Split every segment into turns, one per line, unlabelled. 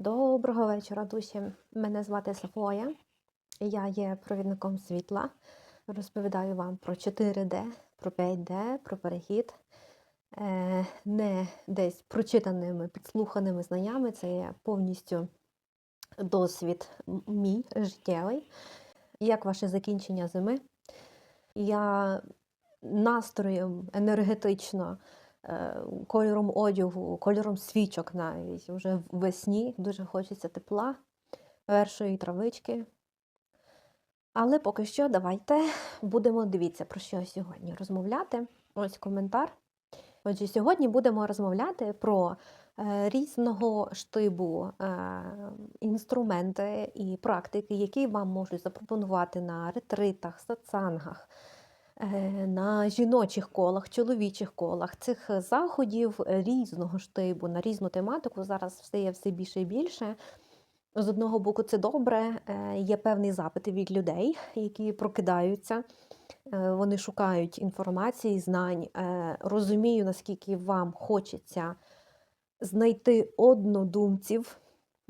Доброго вечора, душі. Мене звати Софоя. Я є провідником світла. Розповідаю вам про 4D, про 5D, про перехід. Е, Не десь прочитаними, підслуханими знаннями. Це є повністю досвід мій життєвий. Як ваше закінчення зими? Я настроєм енергетично кольором одягу, кольором свічок навіть. Вже весні дуже хочеться тепла, першої травички. Але поки що давайте будемо дивіться, про що сьогодні розмовляти. Ось коментар. Отже, сьогодні будемо розмовляти про е, різного штибу е, інструменти і практики, які вам можуть запропонувати на ретритах, сатсангах, е, на жіночих колах, чоловічих колах. Цих заходів різного штибу на різну тематику зараз все є все більше і більше. З одного боку, це добре, е, є певний запит від людей, які прокидаються. Е, Вони шукають інформації, знань. Е, Розумію, наскільки вам хочеться знайти однодумців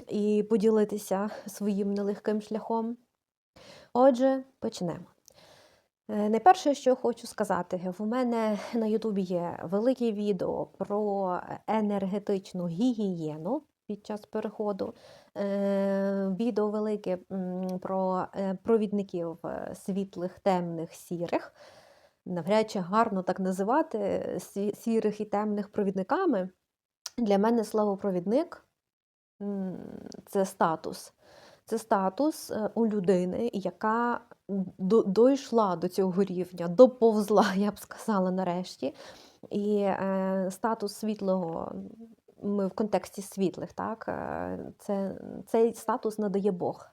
і поділитися своїм нелегким шляхом. Отже, почнемо. Е, Найперше, що хочу сказати, в мене на Ютубі є велике відео про енергетичну гігієну під час переходу. Е, Відео велике про е, провідників світлих, темних, сірих. Навряд чи гарно так називати сірих і темних провідниками. Для мене слово провідник це статус. Це статус у людини, яка дійшла до цього рівня, доповзла, я б сказала, нарешті. І е, статус світлого, ми в контексті світлих, так, е, це, цей статус надає Бог.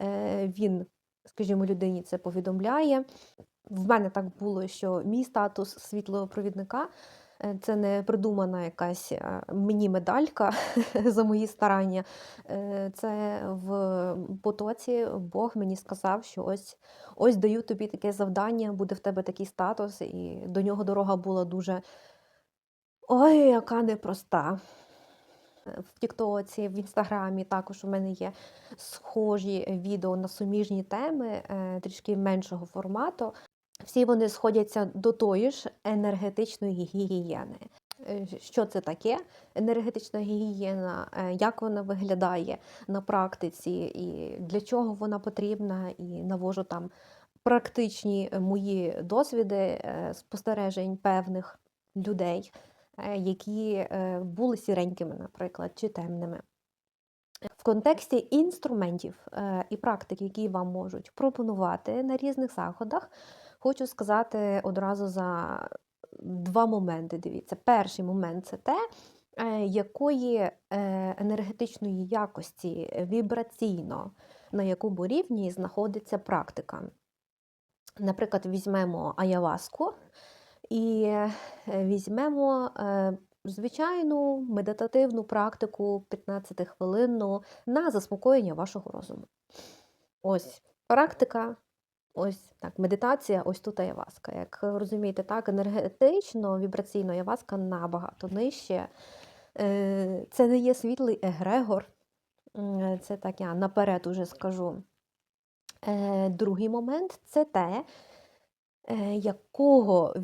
Е, він, скажімо, людині це повідомляє. В мене так було, що мій статус світлого провідника це не придумана якась е, мені медалька за мої старання. Е, Це в потоці Бог мені сказав, що ось ось даю тобі таке завдання, буде в тебе такий статус, і до нього дорога була дуже ой, яка непроста. Е, В Тіктоці, в Інстаграмі також у мене є схожі відео на суміжні теми, е, трішки меншого формату. Всі вони сходяться до тої ж енергетичної гігієни. Е, Що це таке? Енергетична гігієна, е, як вона виглядає на практиці, і для чого вона потрібна, і навожу там практичні е, мої досвіди спостережень певних людей, які були сіренькими, наприклад, чи темними. В контексті інструментів і практик, які вам можуть пропонувати на різних заходах, хочу сказати одразу за два моменти. Дивіться, перший момент це те, е, якої е, енергетичної якості е, вібраційно на якому рівні знаходиться практика. Наприклад, візьмемо аяваску і візьмемо звичайну медитативну практику 15-хвилинну на заспокоєння вашого розуму. Ось практика, ось так, медитація, ось тут аяваска. Як розумієте, так, енергетично, вібраційно аяваска набагато нижче. Е, Це не є світлий егрегор. Це так я наперед уже скажу. Е, Другий момент це те, е, якого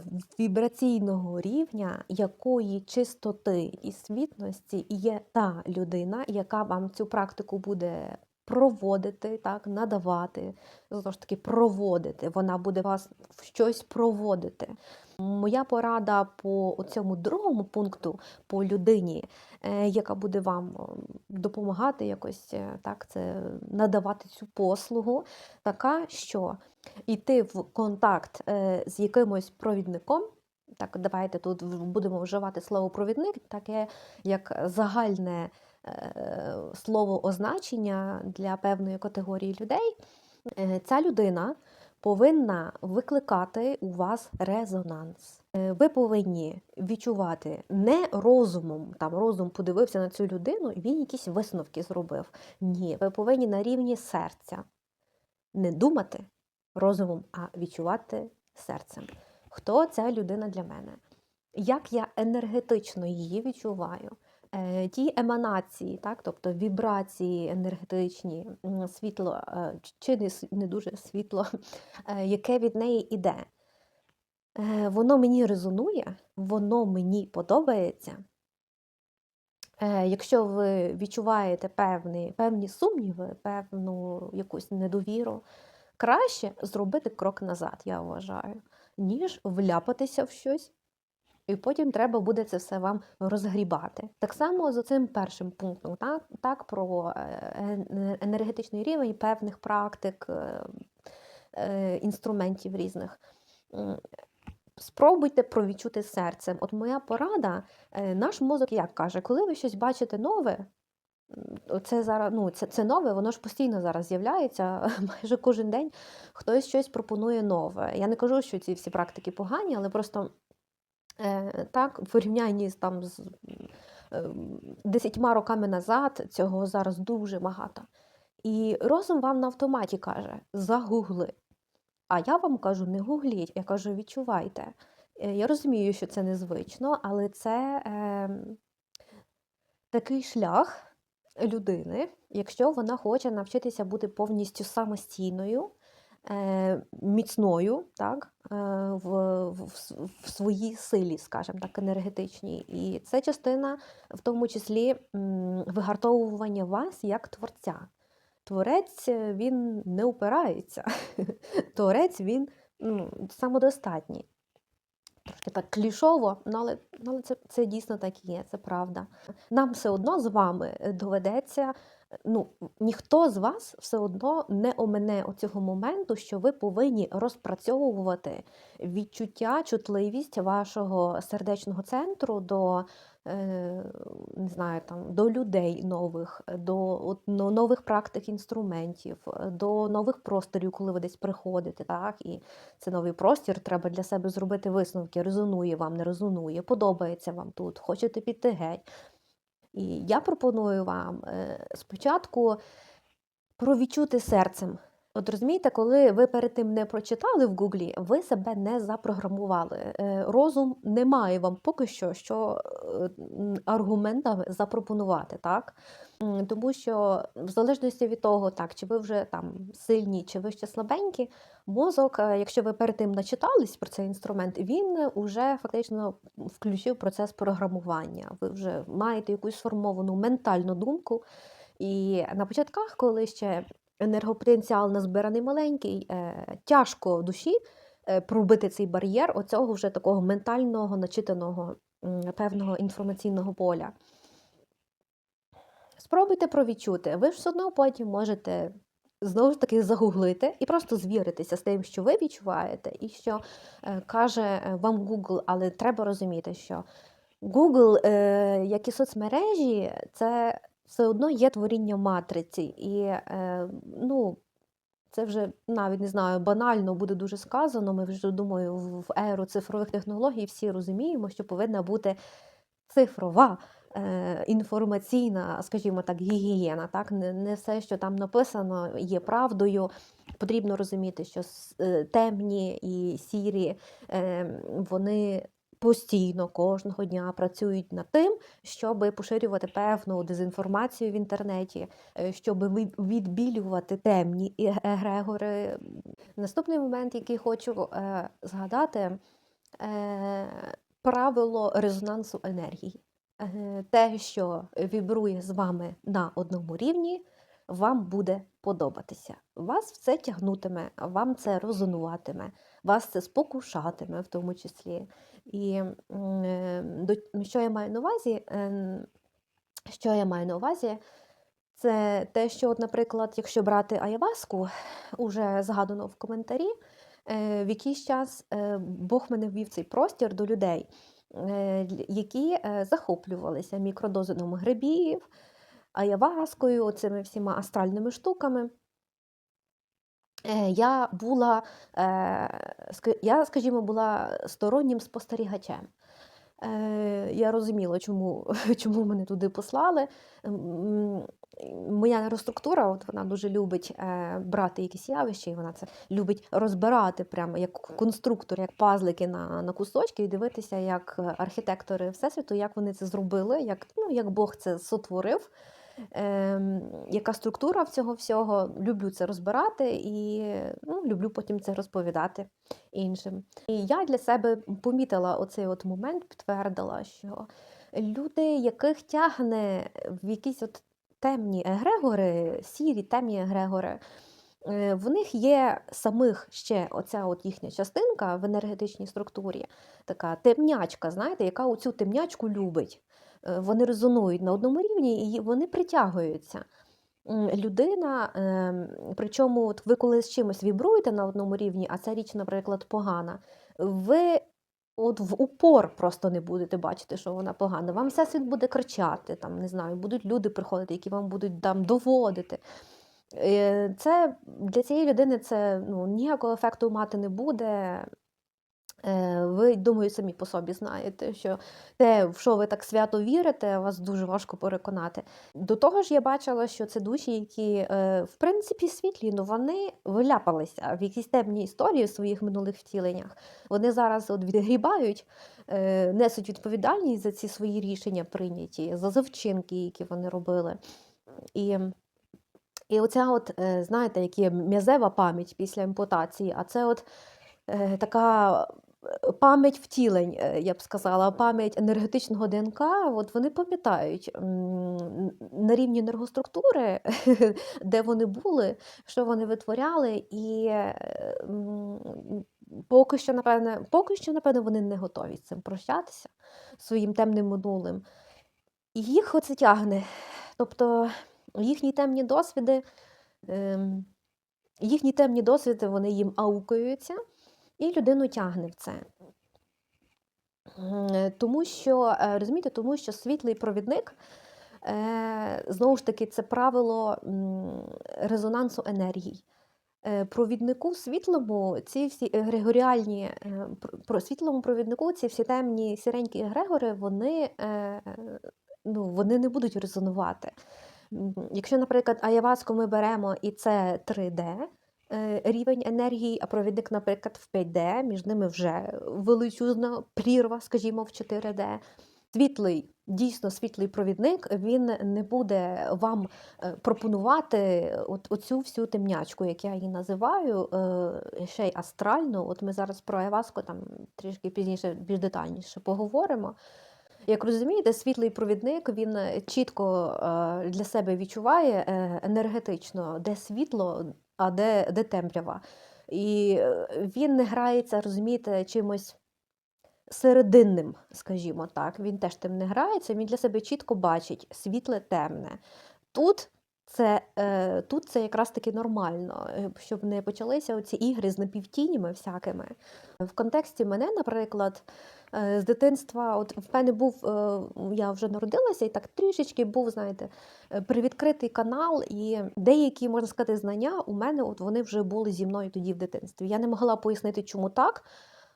вібраційного рівня, якої чистоти і світності є та людина, яка вам цю практику буде проводити, так, надавати, знову ж таки, проводити. Вона буде вас в щось проводити. Моя порада по цьому другому пункту по людині, е, яка буде вам допомагати якось е, так, це надавати цю послугу, така, що йти в контакт е, з якимось провідником. Так, давайте тут будемо вживати слово провідник, таке як загальне е, слово означення для певної категорії людей. Е, Ця людина повинна викликати у вас резонанс. Е, Ви повинні відчувати не розумом, там розум подивився на цю людину і він якісь висновки зробив. Ні, ви повинні на рівні серця не думати розумом, а відчувати серцем. Хто ця людина для мене? Як я енергетично її відчуваю? Е, ті еманації, так, тобто вібрації енергетичні, світло е, чи не, дуже світло, е, яке від неї іде, воно мені резонує, воно мені подобається. Якщо ви відчуваєте певні, певні сумніви, певну якусь недовіру, краще зробити крок назад, я вважаю, ніж вляпатися в щось, і потім треба буде це все вам розгрібати. Так само з цим першим пунктом, так, так про е, енергетичний рівень певних практик, е, е, інструментів різних. Спробуйте провідчути серцем. От моя порада, е, наш мозок як каже, коли ви щось бачите нове, це зараз ну, це, це нове, воно ж постійно зараз з'являється, майже кожен день хтось щось пропонує нове. Я не кажу, що ці всі практики погані, але просто е, так, в порівнянні там з е, десятьма роками назад цього зараз дуже багато. І розум вам на автоматі каже: загугли. А я вам кажу, не гугліть, я кажу, відчувайте. Е, Я розумію, що це незвично, але це е, такий шлях людини, якщо вона хоче навчитися бути повністю самостійною, е, міцною, так, е, в, в, в своїй силі, скажімо так, енергетичній. І це частина, в тому числі, вигартовування вас як творця. Творець е, він не упирається. Творець він ну, самодостатній. Трошки так клішово, ну, але, ну, але це, це дійсно так і є, це правда. Нам все одно з вами е, доведеться, е, ну, ніхто з вас все одно не омине оцього моменту, що ви повинні розпрацьовувати відчуття, чутливість вашого сердечного центру до, е, не знаю, там, до людей нових, до от, но- нових практик інструментів, до нових просторів, коли ви десь приходите. Так? І це новий простір, треба для себе зробити висновки, резонує вам, не резонує, подобається вам тут, хочете піти геть. І я пропоную вам е, спочатку провідчути серцем. От розумієте, коли ви перед тим не прочитали в Гуглі, ви себе не запрограмували. Е, Розум не має вам поки що що е, аргументами запропонувати, так? Тому що в залежності від того, так, чи ви вже там сильні, чи ви ще слабенькі, мозок, е, якщо ви перед тим начитались про цей інструмент, він вже фактично включив процес програмування. Ви вже маєте якусь сформовану ментальну думку. І на початках, коли ще енергопотенціал назбираний маленький, е, тяжко в душі е, пробити цей бар'єр оцього вже такого ментального, начитаного певного інформаційного поля. Спробуйте провідчути. Ви ж все одно потім можете знову ж таки загуглити і просто звіритися з тим, що ви відчуваєте, і що е, каже вам Google, але треба розуміти, що Google, е, як і соцмережі, це все одно є творіння матриці. І е, ну, це вже навіть не знаю, банально буде дуже сказано. Ми вже думаю, в еру цифрових технологій всі розуміємо, що повинна бути цифрова. е, Інформаційна, скажімо так, гігієна, так не, все, що там написано, є правдою. Потрібно розуміти, що е, темні і сірі вони постійно кожного дня працюють над тим, щоб поширювати певну дезінформацію в інтернеті, е, щоб відбілювати темні і- егрегори. Наступний момент, який хочу е, згадати, е, правило резонансу енергії. Е, Те, що вібрує з вами на одному рівні, вам буде подобатися. Вас це тягнутиме, вам це резонуватиме, вас це спокушатиме в тому числі. І е, що я маю на увазі? Ем, Що я маю на увазі? Це те, що, от, наприклад, якщо брати Аяваску, уже згадано в коментарі, е, в якийсь час е, Бог мене ввів цей простір до людей, які захоплювалися мікродозином грибів, Аяваскою, цими всіма астральними штуками. Е, Я була, е, я, скажімо, була стороннім спостерігачем. Е, Я розуміла, чому, чому мене туди послали. Моя нейроструктура, от вона дуже любить брати якісь явища, і вона це любить розбирати прямо як конструктор, як пазлики на, на кусочки, і дивитися, як архітектори Всесвіту, як вони це зробили, як, ну, як Бог це сотворив. Ем, яка структура в цього всього? Люблю це розбирати і ну, люблю потім це розповідати іншим. І я для себе помітила оцей от момент, підтвердила, що люди, яких тягне в якісь от темні егрегори, сірі темні егрегори, е, в них є самих ще оця от їхня частинка в енергетичній структурі, така темнячка, знаєте, яка оцю темнячку любить. Е, Вони резонують на одному рівні і вони притягуються. Людина, ем, причому ви коли з чимось вібруєте на одному рівні, а ця річ, наприклад, погана, ви от в упор просто не будете бачити, що вона погана. Вам всесвіт буде кричати, там, не знаю, будуть люди приходити, які вам будуть там доводити. Е, Це для цієї людини це ну, ніякого ефекту мати не буде. Е, Ви, думаю, самі по собі знаєте, що те, в що ви так свято вірите, вас дуже важко переконати. До того ж, я бачила, що це душі, які, е, в принципі, світлі, ну вони виляпалися в якісь темні історії в своїх минулих втіленнях. Вони зараз от відгрібають, е, несуть відповідальність за ці свої рішення прийняті, за завчинки, які вони робили. І і оця, от, знаєте, як є м'язева пам'ять після ампутації, а це от е, така пам'ять втілень, е, я б сказала, пам'ять енергетичного ДНК, от вони пам'ятають на рівні енергоструктури, де вони були, що вони витворяли, і е, поки що, напевне, поки що, напевне, вони не готові з цим прощатися своїм темним минулим. І їх оце тягне. Тобто їхні темні досвіди, ем, їхні темні досвіди, вони їм аукаються, і людину тягне в це. Тому що, е, розумієте, тому що світлий провідник, е, знову ж таки, це правило резонансу енергій. Е, Провіднику світлому ці всі егрегоріальні, е, світлому провіднику ці всі темні сіренькі егрегори, вони, е, ну, вони не будуть резонувати. Якщо, наприклад, аяваску ми беремо і це 3D е, рівень енергії, а провідник, наприклад, в 5D, між ними вже величезна прірва, скажімо, в 4D. Світлий, дійсно світлий провідник, він не буде вам е, пропонувати от, оцю всю темнячку, як я її називаю, е, ще й астральну. От ми зараз про Аяваску там трішки пізніше більш детальніше поговоримо. Як розумієте, світлий провідник він чітко е, для себе відчуває е, енергетично, де світло, а де, де темрява. І е, він не грається, розумієте, чимось серединним, скажімо так. Він теж тим не грається, він для себе чітко бачить світле, темне. Тут це, е, тут це якраз таки нормально, е, щоб не почалися оці ігри з напівтінями всякими. В контексті мене, наприклад, е, з дитинства, от в мене був, я вже народилася, і так трішечки був, знаєте, привідкритий канал, і деякі, можна сказати, знання у мене от вони вже були зі мною тоді в дитинстві. Я не могла пояснити, чому так,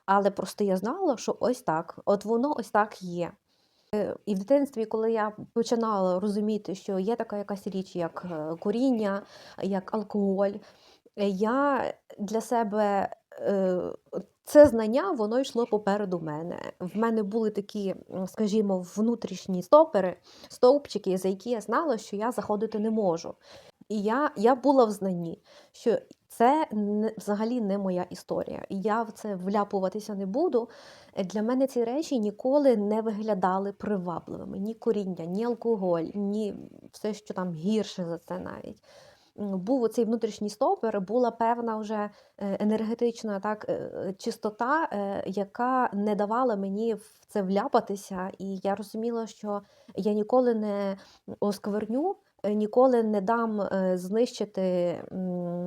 але просто я знала, що ось так, от воно ось так є. Е, І в дитинстві, коли я починала розуміти, що є така якась річ, як е, коріння, як алкоголь, е, я для себе це знання воно йшло попереду мене. В мене були такі, скажімо, внутрішні стопери, стовпчики, за які я знала, що я заходити не можу. І я, я була в знанні, що це не, взагалі не моя історія. І я в це вляпуватися не буду. Е, Для мене ці речі ніколи не виглядали привабливими. Ні коріння, ні алкоголь, ні все, що там гірше за це навіть. Був оцей внутрішній стопор, була певна вже е, енергетична так, е, чистота, яка не давала мені в це вляпатися. І я розуміла, що я ніколи не оскверню, ніколи не дам е, знищити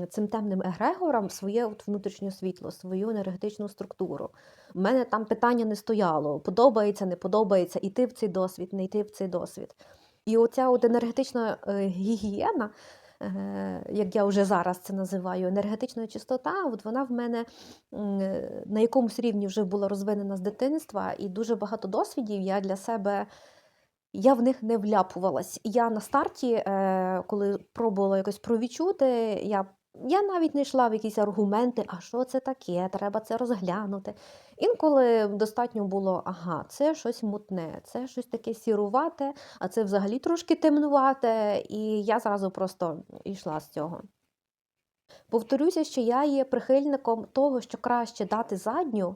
цим темним егрегорам своє от внутрішнє світло, свою енергетичну структуру. У мене там питання не стояло: подобається, не подобається, йти в цей досвід, не йти в цей досвід. І оця от енергетична е, гігієна, е, як я вже зараз це називаю, енергетична чистота, от вона в мене е, на якомусь рівні вже була розвинена з дитинства, і дуже багато досвідів я для себе я в них не вляпувалась. Я на старті, е, коли пробувала якось провідчути, я, я навіть не йшла в якісь аргументи, а що це таке, треба це розглянути. Інколи достатньо було, ага, це щось мутне, це щось таке сірувате, а це взагалі трошки темнувате, і я зразу просто йшла з цього. Повторюся, що я є прихильником того, що краще дати задню,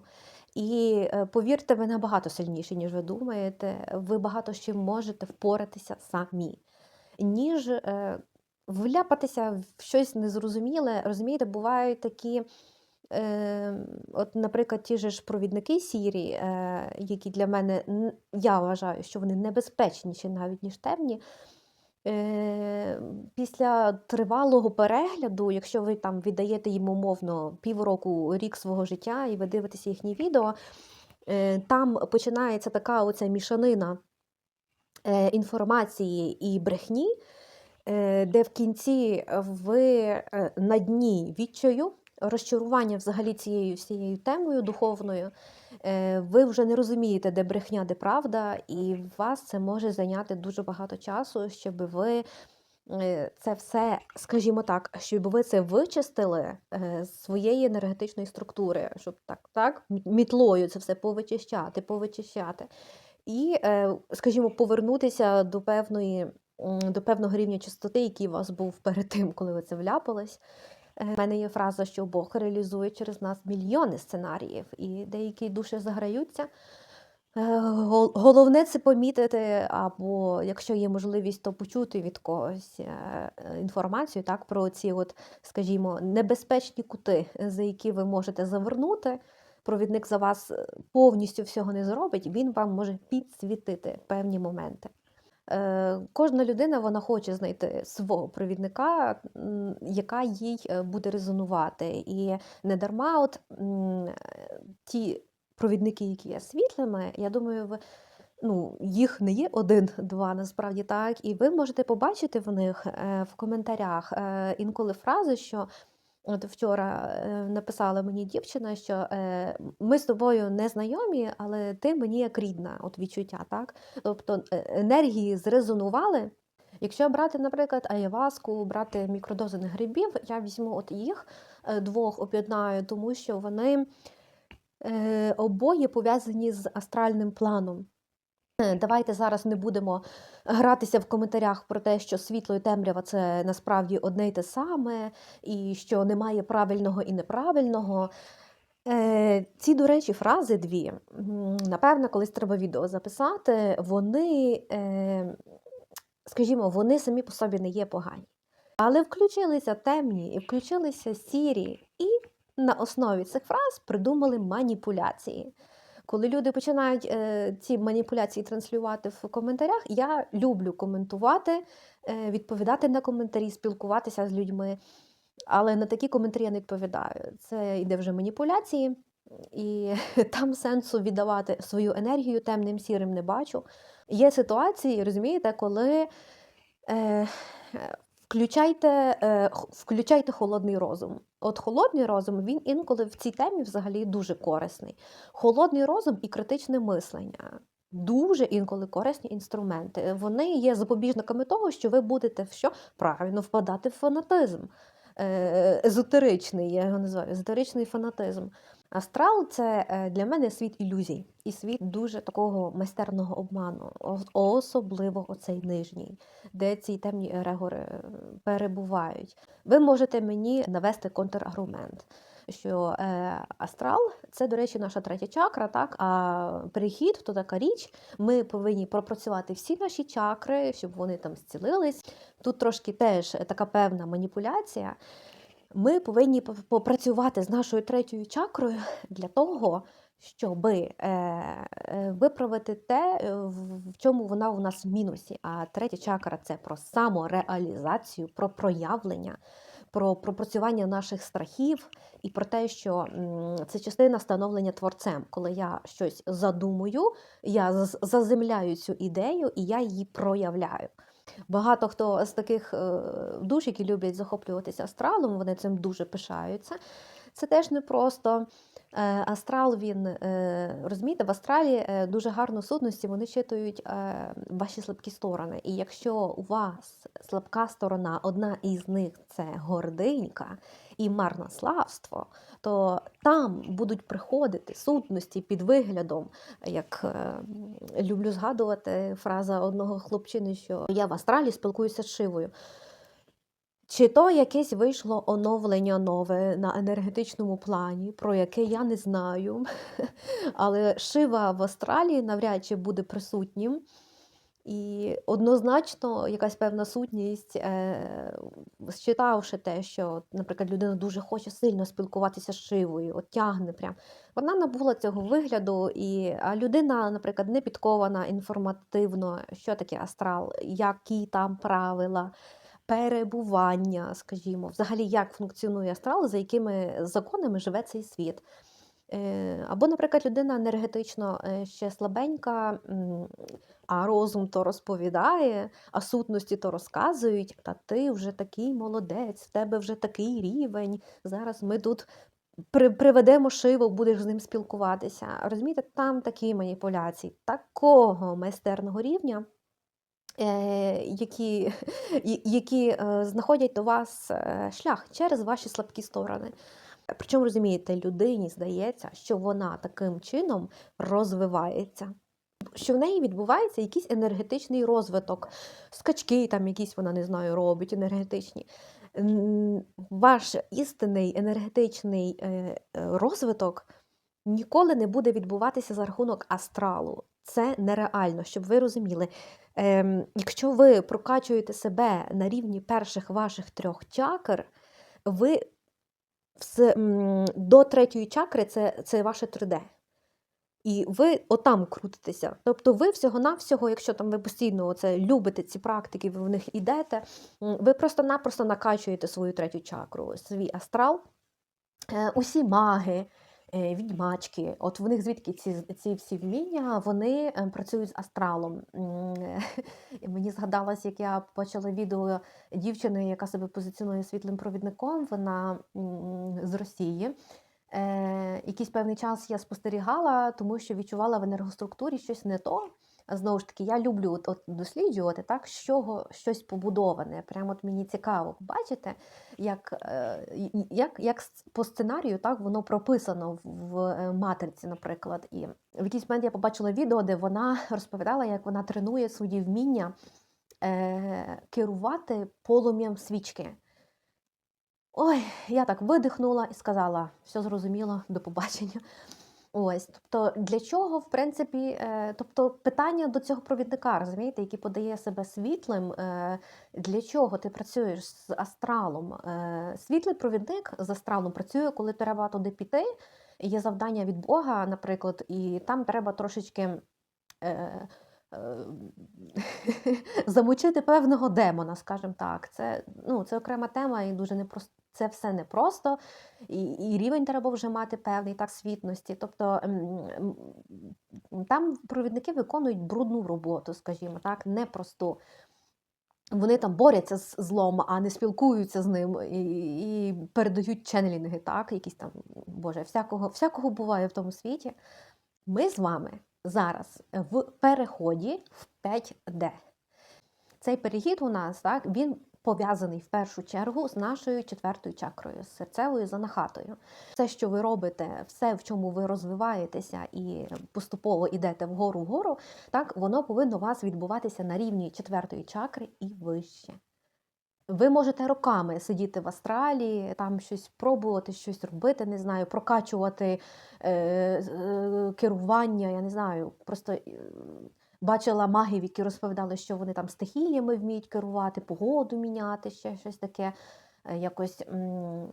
і е, повірте, ви набагато сильніші, ніж ви думаєте. Ви багато з чим можете впоратися самі, ніж е, вляпатися в щось незрозуміле. Розумієте, бувають такі. Е, от, наприклад, ті ж провідники сірі, які для мене я вважаю, що вони небезпечніші навіть ніж темні. Е, після тривалого перегляду, якщо ви там віддаєте їм умовно півроку, рік свого життя, і ви дивитеся їхні відео, е, там починається така оця мішанина е, інформації і брехні, де в кінці ви на дні відчаю, розчарування взагалі цією всією темою духовною, е, ви вже не розумієте, де брехня, де правда, і вас це може зайняти дуже багато часу, щоб ви е, це все, скажімо так, щоб ви це вичистили е, з своєї енергетичної структури, щоб так, так, мітлою це все повичищати, повичищати. І, скажімо, повернутися до певної, до певного рівня чистоти, який у вас був перед тим, коли ви це вляпались. У мене є фраза, що Бог реалізує через нас мільйони сценаріїв, і деякі душі заграються. Е, Головне це помітити, або якщо є можливість, то почути від когось е, е, інформацію так, про ці, от, скажімо, небезпечні кути, за які ви можете завернути. Провідник за вас е, повністю всього не зробить, він вам може підсвітити певні моменти. Е, Кожна людина вона хоче знайти свого провідника, яка їй е, буде резонувати. І не дарма, от е, ті провідники, які є світлими, я думаю. Ну, їх не є один-два, насправді так, і ви можете побачити в них в коментарях інколи фрази, що от вчора е, написала мені дівчина, що е, ми з тобою не знайомі, але ти мені як рідна, от відчуття, так? Тобто е, енергії зрезонували. Якщо брати, наприклад, аяваску, брати мікродози грибів, я візьму от їх двох об'єднаю, тому що вони обоє пов'язані з астральним планом. Е, Давайте зараз не будемо гратися в коментарях про те, що світло і темрява це насправді одне й те саме, і що немає правильного і неправильного. Е, Ці, до речі, фрази дві, напевно, колись треба відео записати, вони, е, скажімо, вони самі по собі не є погані. Але включилися темні і включилися сірі, і на основі цих фраз придумали маніпуляції. Коли люди починають е, ці маніпуляції транслювати в коментарях, я люблю коментувати, е, відповідати на коментарі, спілкуватися з людьми. Але на такі коментарі я не відповідаю. Це йде вже маніпуляції, і там сенсу віддавати свою енергію темним сірим не бачу. Є ситуації, розумієте, коли е, включайте, е, включайте холодний розум. От холодний розум він інколи в цій темі взагалі дуже корисний. Холодний розум і критичне мислення. Дуже інколи корисні інструменти. Вони є запобіжниками того, що ви будете в що правильно впадати в фанатизм. Е, Езотеричний, я його називаю, езотеричний фанатизм. Астрал це е, для мене світ ілюзій і світ дуже такого майстерного обману, особливо оцей нижній, де ці темні егрегори е, перебувають. Ви можете мені навести контраргумент, що е, астрал це, до речі, наша третя чакра, так? А перехід то така річ. Ми повинні пропрацювати всі наші чакри, щоб вони там зцілились. Тут трошки теж така певна маніпуляція. Ми повинні попрацювати з нашою третьою чакрою для того, щоб е, е, виправити те, е, в чому вона у нас в мінусі. А третя чакра це про самореалізацію, про проявлення, про пропрацювання наших страхів і про те, що це частина становлення творцем. Коли я щось задумую, я заземляю цю ідею і я її проявляю. Багато хто з таких е, душ, які люблять захоплюватися астралом, вони цим дуже пишаються. Це теж не просто. Е, Астрал він е, розумієте, в астралі е, дуже гарно сутності, вони читують ваші слабкі сторони. І якщо у вас слабка сторона, одна із них це гординька і марнославство, то там будуть приходити сутності під виглядом, як люблю згадувати фраза одного хлопчини, що я в астралі спілкуюся з Шивою. Чи то якесь вийшло оновлення нове на енергетичному плані, про яке я не знаю. Але Шива в Австралії навряд чи буде присутнім. І однозначно якась певна сутність, е, считавши те, що, наприклад, людина дуже хоче сильно спілкуватися з Шивою, от тягне прям. Вона набула цього вигляду, і, а людина, наприклад, не підкована інформативно, що таке астрал, які там правила перебування, скажімо, взагалі, як функціонує астрал, за якими законами живе цей світ. Е, Або, наприклад, людина енергетично е, ще слабенька, а розум то розповідає, а сутності то розказують, та ти вже такий молодець, в тебе вже такий рівень. Зараз ми тут приведемо шиву, будеш з ним спілкуватися. Розумієте, там такі маніпуляції, такого майстерного рівня. Е, Які, які е, знаходять до вас е, шлях через ваші слабкі сторони. Причому розумієте, людині здається, що вона таким чином розвивається, що в неї відбувається якийсь енергетичний розвиток, скачки там якісь вона не знаю, робить енергетичні. Ваш істинний енергетичний розвиток ніколи не буде відбуватися за рахунок астралу. Це нереально, щоб ви розуміли. Ем, якщо ви прокачуєте себе на рівні перших ваших трьох чакр, ви до третьої чакри це, це ваше 3D. І ви отам крутитеся. Тобто ви всього-навсього, якщо там ви постійно це любите ці практики, ви в них ідете, ви просто-напросто накачуєте свою третю чакру, свій астрал. Е, Усі маги, відьмачки, от в них звідки ці, ці всі вміння, вони е, працюють з астралом. Мені згадалось, як я почала відео дівчини, яка себе позиціонує світлим провідником, вона з Росії. Е, якийсь певний час я спостерігала, тому що відчувала в енергоструктурі щось не то. Знову ж таки, я люблю от, от досліджувати так, з чого щось побудоване. Прямо от мені цікаво побачити, як, е, як, як по сценарію так воно прописано в, в е, матриці, наприклад. І в якийсь момент я побачила відео, де вона розповідала, як вона тренує свої вміння е, керувати полум'ям свічки. Ой, я так видихнула і сказала, все зрозуміло, до побачення. Ось, тобто, для чого, в принципі, е, тобто питання до цього провідника, розумієте, який подає себе світлим, е, для чого ти працюєш з астралом? Е, світлий провідник з астралом працює, коли треба туди піти. Є завдання від Бога, наприклад, і там треба трошечки. Замучити певного демона, скажімо так. Це, ну, це окрема тема, і дуже непросто. Це все непросто, і, і рівень треба вже мати певний так світності. Тобто там провідники виконують брудну роботу, скажімо так, непросту. Вони там борються з злом, а не спілкуються з ним і, і передають ченелінги, так, якісь там, боже, всякого, всякого буває в тому світі. Ми з вами зараз в переході в 5D. Цей перехід у нас так, він пов'язаний в першу чергу з нашою четвертою чакрою, з серцевою занахатою. Все, що ви робите, все, в чому ви розвиваєтеся і поступово йдете вгору вгору, так, воно повинно у вас відбуватися на рівні четвертої чакри і вище. Ви можете роками сидіти в астралі, там щось пробувати, щось робити, не знаю, прокачувати е, е, керування, я не знаю, просто е, бачила магів, які розповідали, що вони там стихіями вміють керувати, погоду міняти, ще щось таке. е, Якось,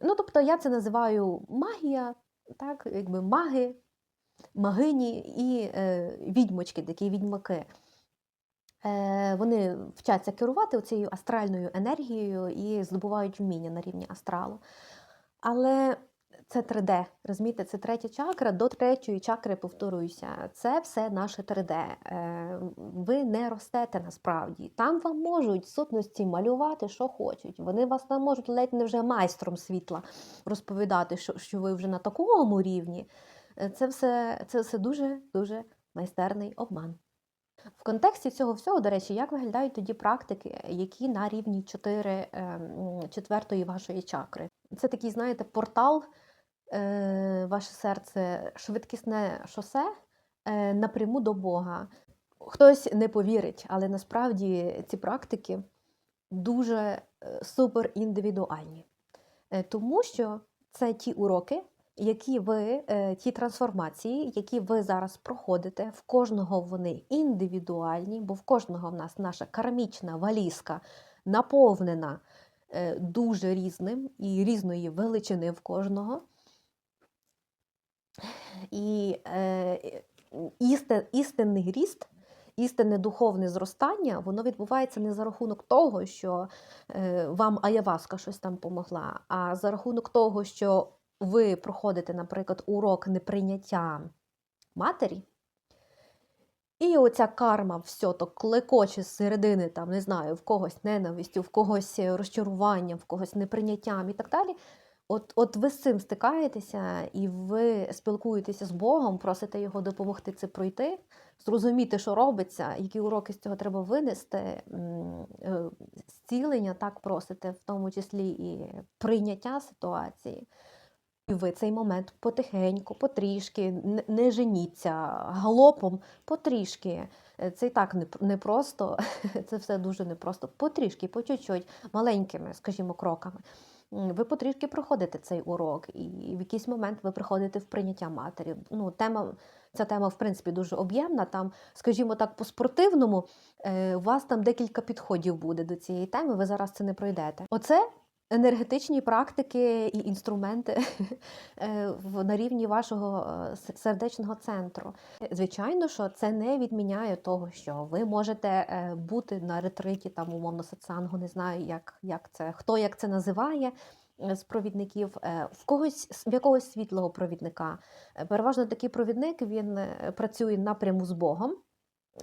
ну, тобто я це називаю магія, так, якби маги, магині і е, відьмочки, такі відьмаки. Е, Вони вчаться керувати цією астральною енергією і здобувають вміння на рівні астралу. Але це 3D. Розумієте, це третя чакра, до третьої чакри повторююся. Це все наше 3D. Е, Ви не ростете насправді. Там вам можуть сутності малювати, що хочуть. Вони вас там можуть ледь не вже майстром світла розповідати, що, що ви вже на такому рівні. Е, Це все, це все дуже дуже майстерний обман. В контексті цього всього, до речі, як виглядають тоді практики, які на рівні 4, четвертої вашої чакри? Це такий, знаєте, портал, ваше серце, швидкісне шосе е, напряму до Бога. Хтось не повірить, але насправді ці практики дуже е, супер індивідуальні. Е, Тому що це ті уроки, які ви, е, ті трансформації, які ви зараз проходите, в кожного вони індивідуальні, бо в кожного в нас наша кармічна валізка наповнена е, дуже різним і різної величини в кожного. І е, істи- істинний ріст, істинне духовне зростання, воно відбувається не за рахунок того, що е, вам аяваска щось там помогла, а за рахунок того, що ви проходите, наприклад, урок неприйняття матері, і оця карма все то клекоче з середини, там, не знаю, в когось ненавистю, в когось е, розчаруванням, в когось неприйняттям і так далі. От, от ви з цим стикаєтеся, і ви спілкуєтеся з Богом, просите його допомогти це пройти, зрозуміти, що робиться, які уроки з цього треба винести, е, зцілення так просите, в тому числі і прийняття ситуації. І ви цей момент потихеньку, потрішки, не- женіться галопом, потрішки. Е, Це і так не- непросто, це все дуже непросто. Потрішки, по чуть-чуть, маленькими, скажімо, кроками. Ви потрішки проходите цей урок, і в якийсь момент ви приходите в прийняття матері. Ну, тема, ця тема, в принципі, дуже об'ємна. Там, скажімо так, по-спортивному, е, у вас там декілька підходів буде до цієї теми, ви зараз це не пройдете. Оце енергетичні практики і інструменти е, на рівні вашого е, сердечного центру. Звичайно, що це не відміняє того, що ви можете е, бути на ретриті, там умовно сатсангу, не знаю, як, як це, хто як це називає. З провідників в когось в якогось світлого провідника. Переважно такий провідник він працює напряму з Богом.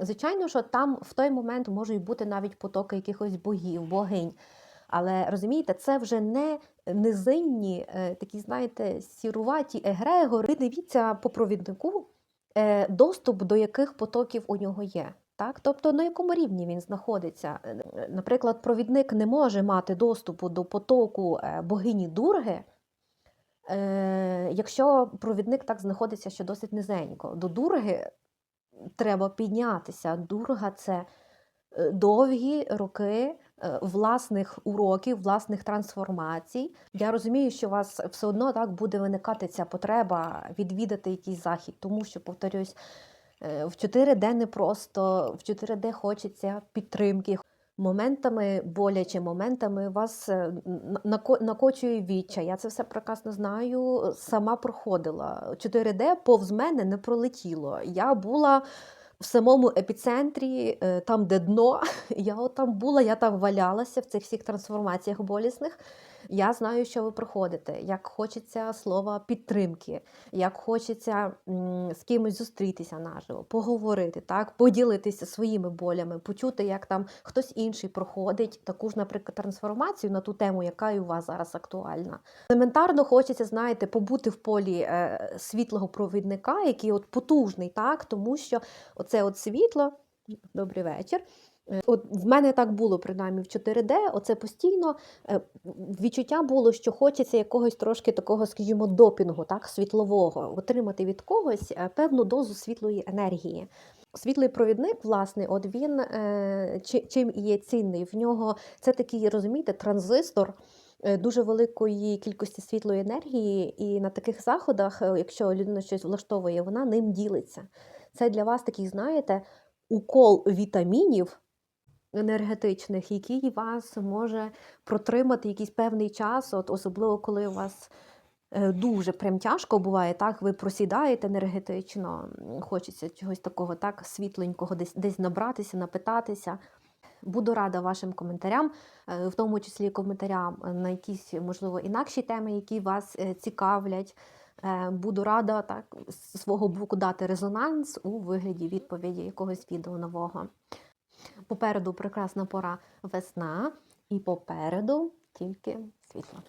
Звичайно, що там в той момент можуть бути навіть потоки якихось богів, богинь. Але розумієте, це вже не низинні, е, такі, знаєте, сіруваті егрегори. Дивіться по провіднику, е, доступ до яких потоків у нього є. Так? Тобто на якому рівні він знаходиться. Е, Наприклад, провідник не може мати доступу до потоку богині Дурги, якщо провідник так знаходиться ще досить низенько. До Дурги треба піднятися. Дурга це довгі роки власних уроків, власних трансформацій. Я розумію, що у вас все одно так буде виникати ця потреба відвідати якийсь захід, тому що, повторюсь, е, в 4D не просто, в 4D хочеться підтримки. Моментами боляче, моментами вас е, нако- накочує відчай. Я це все прекрасно знаю. Сама проходила. 4D повз мене не пролетіло. Я була в самому епіцентрі, е, там, де дно. Я от там була, я там валялася в цих всіх трансформаціях болісних. Я знаю, що ви проходите, як хочеться слова підтримки, як хочеться з кимось зустрітися наживо, поговорити, так, поділитися своїми болями, почути, як там хтось інший проходить таку ж, наприклад, трансформацію на ту тему, яка і у вас зараз актуальна. Елементарно хочеться, знаєте, побути в полі е, світлого провідника, який от потужний, так, тому що оце от світло, добрий вечір. Е, От в мене так було принаймні в 4D, оце постійно е, відчуття було, що хочеться якогось трошки такого, скажімо, допінгу, так, світлового, отримати від когось е, певну дозу світлої енергії. Світлий провідник, власне, от він чим є цінний. В нього це такий, розумієте, транзистор дуже великої кількості світлої енергії, і на таких заходах, якщо людина щось влаштовує, вона ним ділиться. Це для вас такий, знаєте, укол вітамінів енергетичних, який вас може протримати якийсь певний час, от особливо коли у вас е, дуже прям тяжко буває, так, ви просідаєте енергетично, хочеться чогось такого так світленького, десь, десь набратися, напитатися. Буду рада вашим коментарям, е, в тому числі коментарям на якісь, можливо, інакші теми, які вас е, цікавлять. Буду рада так з свого боку дати резонанс у вигляді відповіді якогось відео нового. Попереду прекрасна пора весна, і попереду тільки світло.